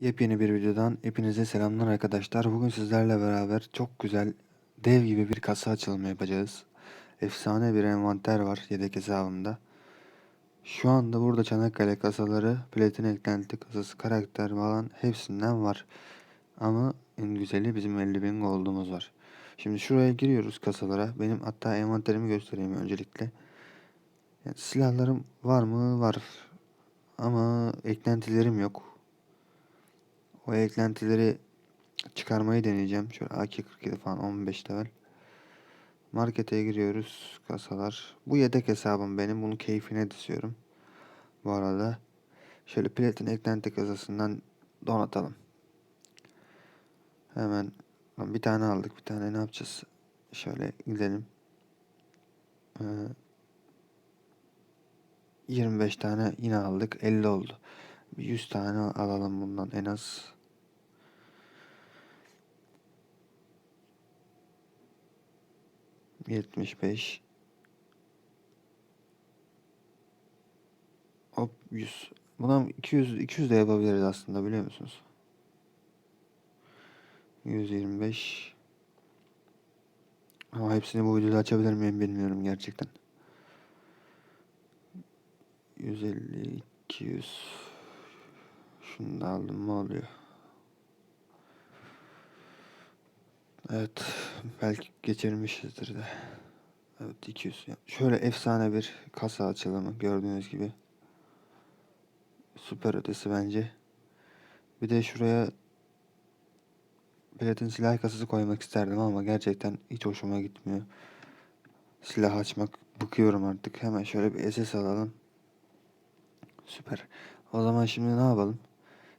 Yepyeni bir videodan hepinize selamlar arkadaşlar. Bugün sizlerle beraber çok güzel dev gibi bir kasa açılımı yapacağız. Efsane bir envanter var yedek hesabımda. Şu anda burada Çanakkale kasaları, platin eklenti kasası, karakter falan hepsinden var. Ama en güzeli bizim 50.000 gold'umuz var. Şimdi şuraya giriyoruz kasalara. Benim hatta envanterimi göstereyim öncelikle. Yani silahlarım var mı? Var. Ama eklentilerim yok. O eklentileri çıkarmayı deneyeceğim. Şöyle AK-47 falan 15 level. Markete giriyoruz. Kasalar. Bu yedek hesabım benim. Bunu keyfine diziyorum. Bu arada. Şöyle platin eklenti kasasından donatalım. Hemen bir tane aldık. Bir tane ne yapacağız? Şöyle gidelim. Ee, 25 tane yine aldık. 50 oldu. Bir 100 tane alalım bundan en az. Yetmiş beş. Hop 100. Buna 200 200 de yapabiliriz aslında biliyor musunuz? 125. Ama hepsini bu videoda açabilir miyim bilmiyorum gerçekten. 150 200 Şunu da aldım mı oluyor? Evet. Belki geçirmişizdir de. Evet 200. Şöyle efsane bir kasa açılımı gördüğünüz gibi. Süper ötesi bence. Bir de şuraya platin silah kasası koymak isterdim ama gerçekten hiç hoşuma gitmiyor. Silah açmak bıkıyorum artık. Hemen şöyle bir SS alalım. Süper. O zaman şimdi ne yapalım?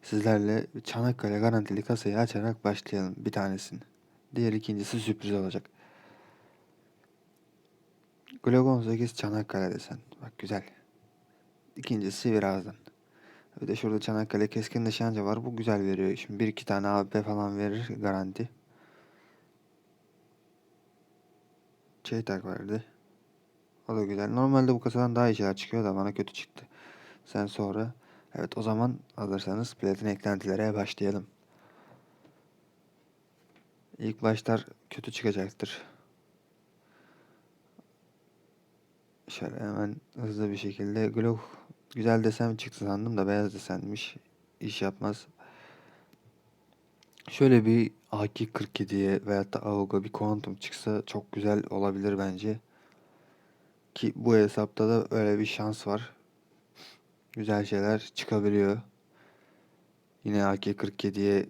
Sizlerle Çanakkale garantili kasayı açarak başlayalım bir tanesini. Diğer ikincisi sürpriz olacak. Glock 18 Çanakkale desen. Bak güzel. İkincisi birazdan. Bir de şurada Çanakkale keskin nişancı var. Bu güzel veriyor. Şimdi bir iki tane AB falan verir garanti. Çeytak verdi. O da güzel. Normalde bu kasadan daha iyi şeyler çıkıyor da bana kötü çıktı. Sen sonra. Evet o zaman alırsanız platin eklentilere başlayalım. İlk başlar kötü çıkacaktır. Şöyle hemen hızlı bir şekilde Glock güzel desem çıktı sandım da beyaz desenmiş. İş yapmaz. Şöyle bir AK-47'ye veyahut da AUG'a bir Quantum çıksa çok güzel olabilir bence. Ki bu hesapta da öyle bir şans var. Güzel şeyler çıkabiliyor. Yine AK-47'ye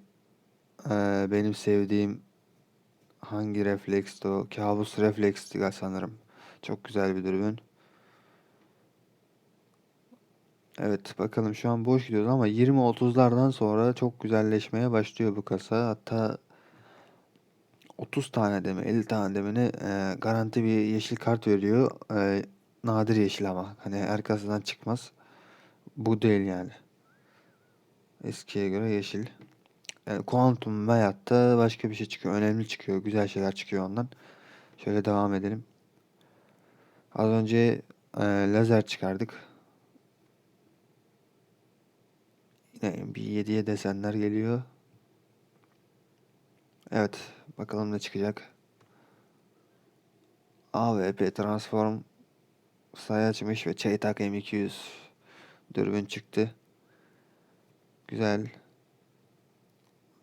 e, benim sevdiğim hangi refleksti o? Kabus refleksti sanırım. Çok güzel bir dürbün. Evet bakalım şu an boş gidiyoruz ama 20-30'lardan sonra çok güzelleşmeye başlıyor bu kasa. Hatta 30 tane de mi 50 tane de ne e, garanti bir yeşil kart veriyor. E, nadir yeşil ama hani her kasadan çıkmaz. Bu değil yani. Eskiye göre yeşil. Yani kuantum veyahut da başka bir şey çıkıyor. Önemli çıkıyor. Güzel şeyler çıkıyor ondan. Şöyle devam edelim. Az önce e, lazer çıkardık. Yine bir 7'ye desenler geliyor. Evet. Bakalım ne çıkacak. AWP Transform sayı açmış ve Çeytak M200 dürbün çıktı. Güzel.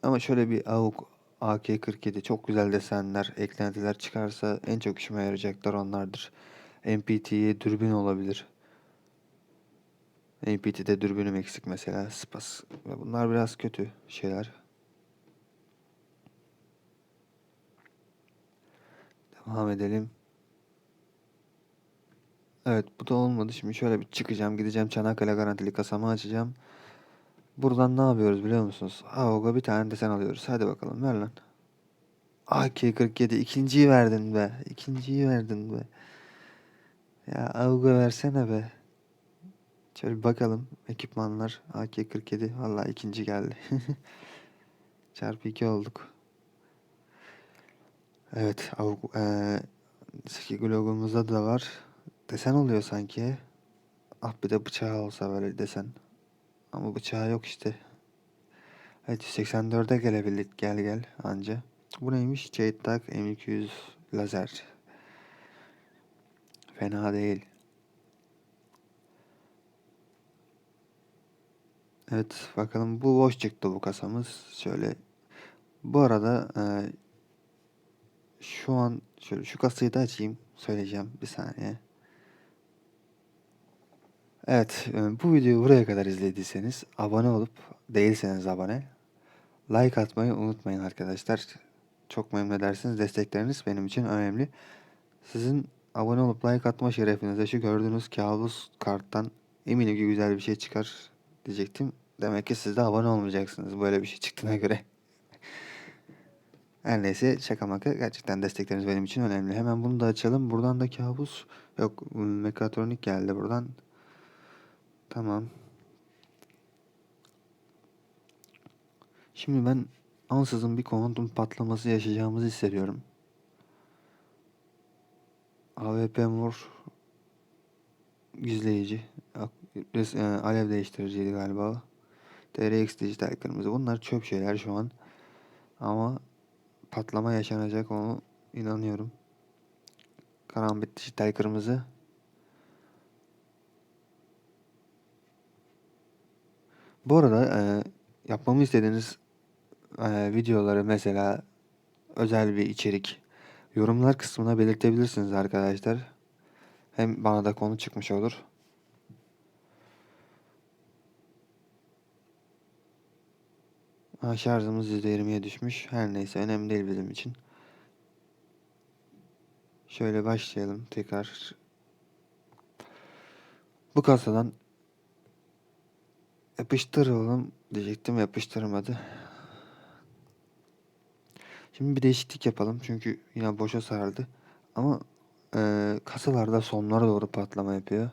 Ama şöyle bir AUK AK-47 çok güzel desenler, eklentiler çıkarsa en çok işime yarayacaklar onlardır. MPT'ye dürbün olabilir. MPT'de dürbünüm eksik mesela. Spas. Bunlar biraz kötü şeyler. Devam edelim. Evet bu da olmadı. Şimdi şöyle bir çıkacağım. Gideceğim Çanakkale garantili kasamı açacağım. Buradan ne yapıyoruz biliyor musunuz? AOG'a bir tane desen alıyoruz. Hadi bakalım ver lan. AK-47 ikinciyi verdin be. İkinciyi verdin be. Ya AOG'a versene be. Şöyle bakalım. Ekipmanlar. AK-47. Vallahi ikinci geldi. Çarpı 2 olduk. Evet. AOG, ee, logomuzda da var. Desen oluyor sanki. Ah bir de bıçağı olsa böyle desen. Ama bıçağı yok işte. Evet 184'e gelebildik gel gel anca. Bu neymiş? JTAG M200 lazer. Fena değil. Evet bakalım bu boş çıktı bu kasamız. Şöyle bu arada e, şu an şöyle şu kasayı da açayım. Söyleyeceğim bir saniye. Evet e, bu videoyu buraya kadar izlediyseniz abone olup değilseniz abone like atmayı unutmayın arkadaşlar. Çok memnun edersiniz. Destekleriniz benim için önemli. Sizin abone olup like atma şerefinize şu gördüğünüz kabus karttan eminim ki güzel bir şey çıkar diyecektim. Demek ki siz de abone olmayacaksınız böyle bir şey çıktığına göre. Her neyse şaka maka gerçekten destekleriniz benim için önemli. Hemen bunu da açalım. Buradan da kabus yok mekatronik geldi buradan. Tamam. Şimdi ben ansızın bir kuantum patlaması yaşayacağımızı hissediyorum. AWP mor gizleyici. E, alev değiştiriciydi galiba. TRX dijital kırmızı. Bunlar çöp şeyler şu an. Ama patlama yaşanacak onu inanıyorum. Karambit dijital kırmızı. Bu arada e, yapmamı istediğiniz e, videoları mesela özel bir içerik yorumlar kısmına belirtebilirsiniz arkadaşlar. Hem bana da konu çıkmış olur. Ha, şarjımız %20'ye düşmüş. Her neyse önemli değil bizim için. Şöyle başlayalım tekrar. Bu kasadan yapıştıralım diyecektim yapıştırmadı. Şimdi bir değişiklik yapalım çünkü yine boşa sardı. Ama e, kasalarda sonlara doğru patlama yapıyor.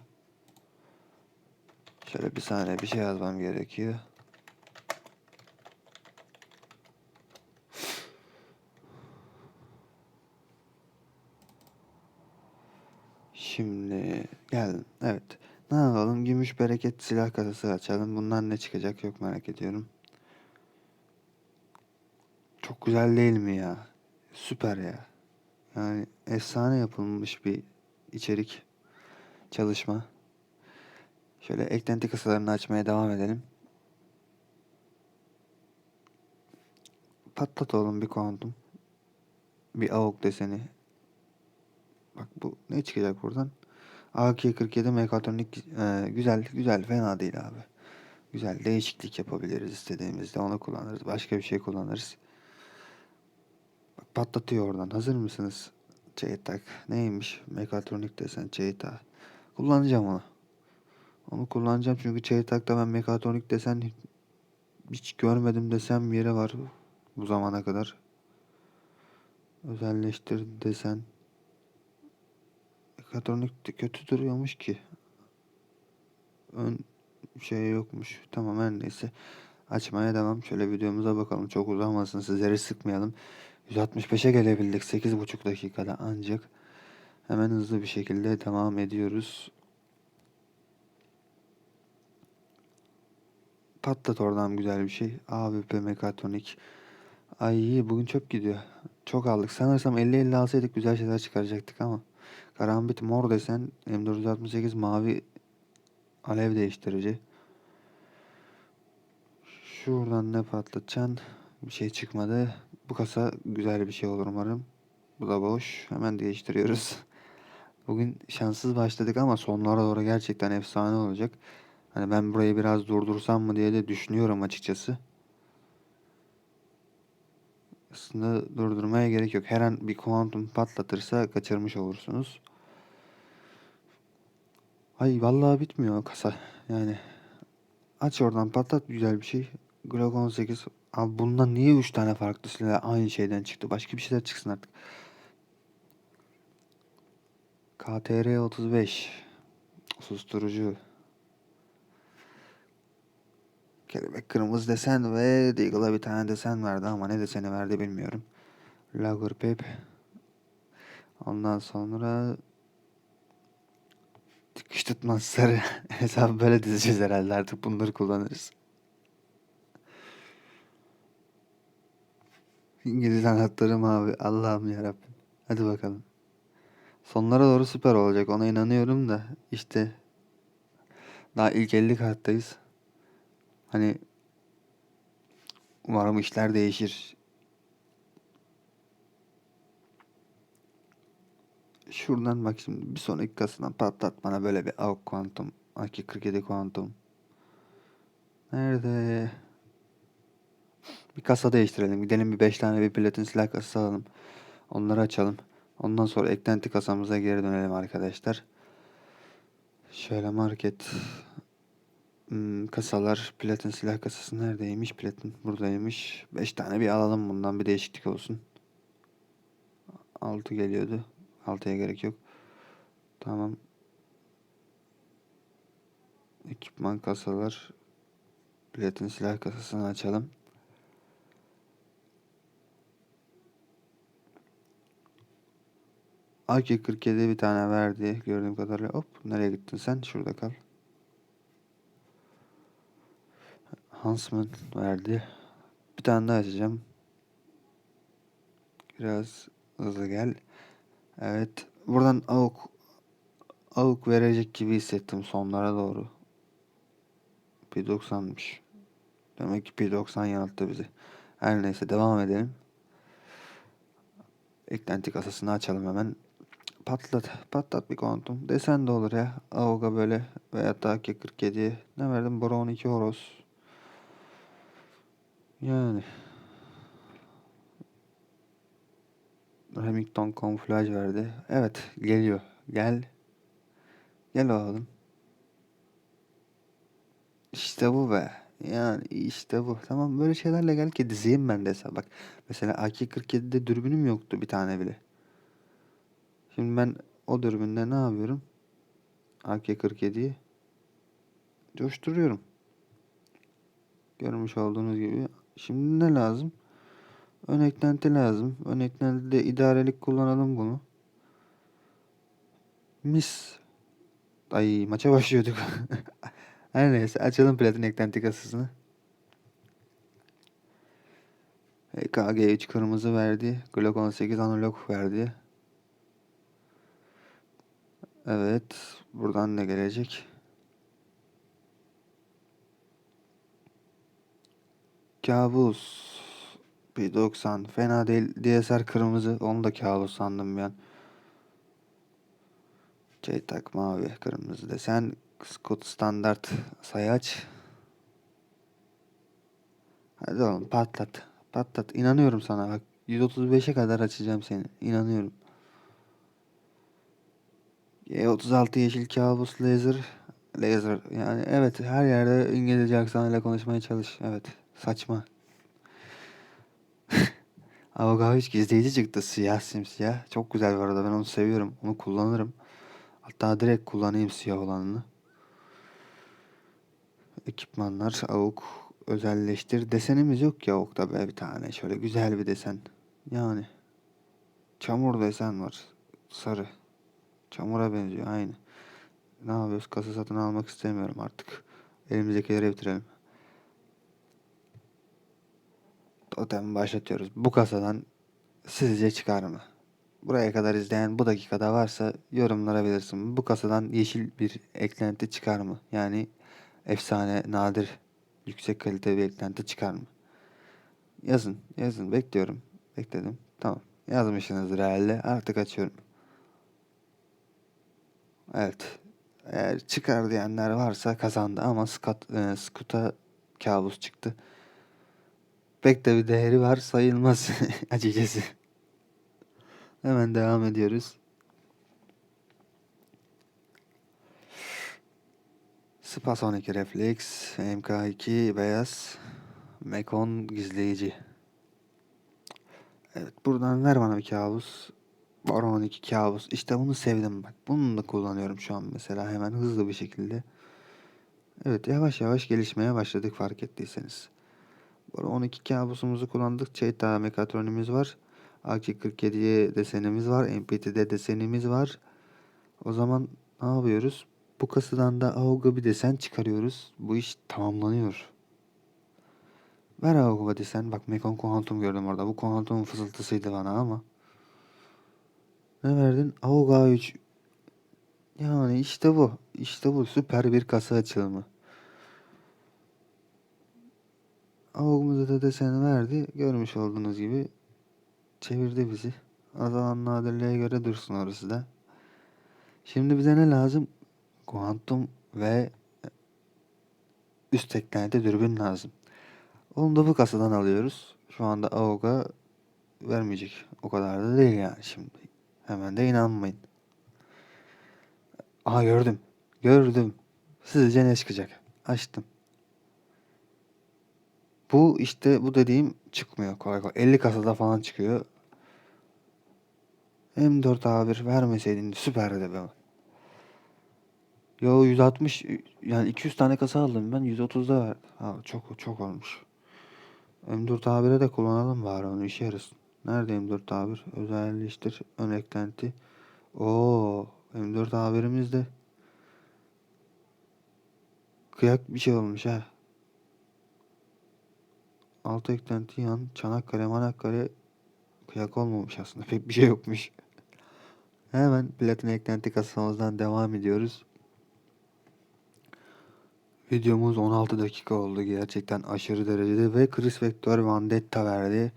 Şöyle bir saniye bir şey yazmam gerekiyor. Şimdi geldim. Evet. Ne yapalım? Gümüş bereket silah kasası açalım. Bundan ne çıkacak yok merak ediyorum. Çok güzel değil mi ya? Süper ya. Yani efsane yapılmış bir içerik çalışma. Şöyle eklenti kasalarını açmaya devam edelim. Patlat oğlum bir kuantum. Bir AUK deseni. Bak bu ne çıkacak buradan? AK-47 mekatronik e, güzel güzel fena değil abi. Güzel değişiklik yapabiliriz istediğimizde onu kullanırız. Başka bir şey kullanırız. Bak patlatıyor oradan. Hazır mısınız? Çeytak. Neymiş? Mekatronik desen Çeytak. Kullanacağım onu. Onu kullanacağım çünkü Çeytak'ta ben mekatronik desen hiç görmedim desem yere var bu zamana kadar. Özelleştir desen. Mekatronik de kötü duruyormuş ki. Ön şey yokmuş. Tamam her neyse. Açmaya devam. Şöyle videomuza bakalım. Çok uzamasın. Sizleri sıkmayalım. 165'e gelebildik 8,5 dakikada ancak. Hemen hızlı bir şekilde devam ediyoruz. Patlat oradan güzel bir şey. AWP mekatronik. Ay bugün çöp gidiyor. Çok aldık. Sanırsam 50-50 alsaydık güzel şeyler çıkaracaktık ama. Karambit mor desen M468 mavi alev değiştirici. Şuradan ne patlatacaksın? Bir şey çıkmadı. Bu kasa güzel bir şey olur umarım. Bu da boş. Hemen değiştiriyoruz. Bugün şanssız başladık ama sonlara doğru gerçekten efsane olacak. Hani ben burayı biraz durdursam mı diye de düşünüyorum açıkçası. Aslında durdurmaya gerek yok. Her an bir kuantum patlatırsa kaçırmış olursunuz. Ay vallahi bitmiyor kasa. Yani aç oradan patlat güzel bir şey. Glock 18. Abi bundan niye 3 tane farklı silah aynı şeyden çıktı? Başka bir şeyler çıksın artık. KTR 35. Susturucu. Kelebek kırmızı desen ve Deagle'a bir tane desen verdi ama ne deseni verdi bilmiyorum. Lager Pep. Ondan sonra dikiş tutmaz sarı. Hesabı böyle dizeceğiz herhalde artık bunları kullanırız. İngiliz anahtarım abi. Allah'ım yarabbim. Hadi bakalım. Sonlara doğru süper olacak. Ona inanıyorum da işte daha ilk 50 karttayız. Hani umarım işler değişir. Şuradan bak şimdi bir sonraki kasından patlat bana böyle bir AUK Quantum. AK-47 Quantum. Nerede? Bir kasa değiştirelim. Gidelim bir 5 tane bir platin silah kasası alalım. Onları açalım. Ondan sonra eklenti kasamıza geri dönelim arkadaşlar. Şöyle market hmm, kasalar platin silah kasası neredeymiş? Platin buradaymış. 5 tane bir alalım bundan bir değişiklik olsun. 6 geliyordu. 6'ya gerek yok. Tamam. Ekipman kasalar. Platin silah kasasını açalım. AK-47 bir tane verdi gördüğüm kadarıyla. Hop nereye gittin sen? Şurada kal. Huntsman verdi. Bir tane daha açacağım. Biraz hızlı gel. Evet. Buradan AUK AUK verecek gibi hissettim sonlara doğru. P90'mış. Demek ki P90 yanılttı bizi. Her neyse devam edelim. Eklenti kasasını açalım hemen. Patlat. Patlat bir kontum. Desen de olur ya. AUG'a böyle veya da AK-47. Ne verdim? Bora 12 Horos. Yani. Remington kamuflaj verdi. Evet geliyor. Gel. Gel oğlum. İşte bu be. Yani işte bu. Tamam böyle şeylerle gel ki dizeyim ben de. Bak mesela AK-47'de dürbünüm yoktu bir tane bile. Şimdi ben o dürbünde ne yapıyorum? AK-47'yi coşturuyorum. Görmüş olduğunuz gibi. Şimdi ne lazım? Ön eklenti lazım. Ön eklentide idarelik kullanalım bunu. Mis. Ay maça başlıyorduk. Her neyse açalım platin eklenti kasasını. KG3 kırmızı verdi. Glock 18 analog verdi. Evet. Buradan ne gelecek? Kabus. P90 fena değil. DSR kırmızı. Onu da kabus sandım ben. Ceytak mavi kırmızı desen. Scott standart sayaç. Hadi oğlum patlat. Patlat. İnanıyorum sana bak. 135'e kadar açacağım seni. İnanıyorum. E36 yeşil kabus laser. Laser. Yani evet her yerde İngilizce aksanıyla konuşmaya çalış. Evet. Saçma. Avoga hiç gizleyici çıktı. Siyah simsiyah. Çok güzel bu arada. Ben onu seviyorum. Onu kullanırım. Hatta direkt kullanayım siyah olanını. Ekipmanlar. Avuk. Özelleştir. Desenimiz yok ya Avuk'ta be bir tane. Şöyle güzel bir desen. Yani. Çamur desen var. Sarı. Çamura benziyor aynı. Ne yapıyoruz? Kasa satın almak istemiyorum artık. Elimizdekileri bitirelim. Totem başlatıyoruz. Bu kasadan sizce çıkar mı? Buraya kadar izleyen bu dakikada varsa yorumlara belirsin. Bu kasadan yeşil bir eklenti çıkar mı? Yani efsane, nadir, yüksek kalite bir eklenti çıkar mı? Yazın, yazın. Bekliyorum. Bekledim. Tamam. Yazmışsınızdır herhalde. Artık açıyorum. Evet. Eğer çıkar diyenler varsa kazandı ama Scott, e, Scott'a kabus çıktı. Pek de bir değeri var sayılmaz açıkçası. Hemen devam ediyoruz. Spasonic Reflex, MK2 beyaz, Mekon gizleyici. Evet buradan ver bana bir kabus. Baron 12 kabus. İşte bunu sevdim bak. Bunu da kullanıyorum şu an mesela hemen hızlı bir şekilde. Evet yavaş yavaş gelişmeye başladık fark ettiyseniz. Baron 12 kabusumuzu kullandık. Çeyta mekatronimiz var. AK-47'ye desenimiz var. MPT'de desenimiz var. O zaman ne yapıyoruz? Bu kasadan da AUG'a bir desen çıkarıyoruz. Bu iş tamamlanıyor. Ver abi hadi sen. Bak Mekon Kuantum gördüm orada. Bu Kuantum'un fısıltısıydı bana ama. Ne verdin? Auga 3. Yani işte bu. İşte bu. Süper bir kasa açılımı. Augumuza da deseni verdi. Görmüş olduğunuz gibi çevirdi bizi. Azalan nadirliğe göre dursun orası da. Şimdi bize ne lazım? Kuantum ve üst eklenti dürbün lazım. Onu da bu kasadan alıyoruz. Şu anda AOG'a vermeyecek. O kadar da değil yani şimdi. Hemen de inanmayın. Aha gördüm. Gördüm. Sizce ne çıkacak? Açtım. Bu işte bu dediğim çıkmıyor kolay kolay. 50 kasada falan çıkıyor. M4 A1 vermeseydin süperdi be. Yo 160 yani 200 tane kasa aldım ben 130'da verdi. Ha, çok çok olmuş. M4 A1'e de kullanalım bari onu işe yarasın. Nerede M4 A1? Özelleştir. Ön eklenti. Oo, M4 A1'imiz de kıyak bir şey olmuş ha. Alt eklenti yan. Çanakkale, Manakkale kıyak olmamış aslında. Pek bir şey yokmuş. Hemen platin eklenti kasamızdan devam ediyoruz. Videomuz 16 dakika oldu. Gerçekten aşırı derecede ve Chris Vector Vendetta verdi.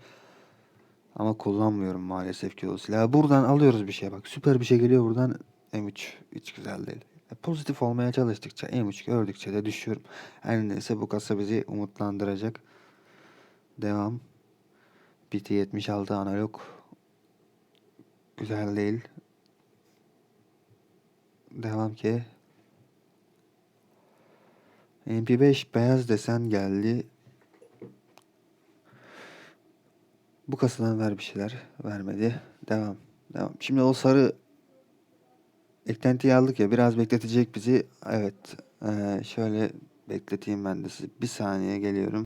Ama kullanmıyorum maalesef ki o silahı. Buradan alıyoruz bir şey bak. Süper bir şey geliyor buradan. M3 hiç güzel değil. E, Pozitif olmaya çalıştıkça M3 gördükçe de düşüyorum. Her neyse bu kasa bizi umutlandıracak. Devam. BT 76 analog. Güzel değil. Devam ki. MP5 beyaz desen geldi. Bu kasadan ver bir şeyler. Vermedi. Devam. Devam. Şimdi o sarı eklentiyi aldık ya. Biraz bekletecek bizi. Evet. Ee, şöyle bekleteyim ben de sizi. Bir saniye geliyorum.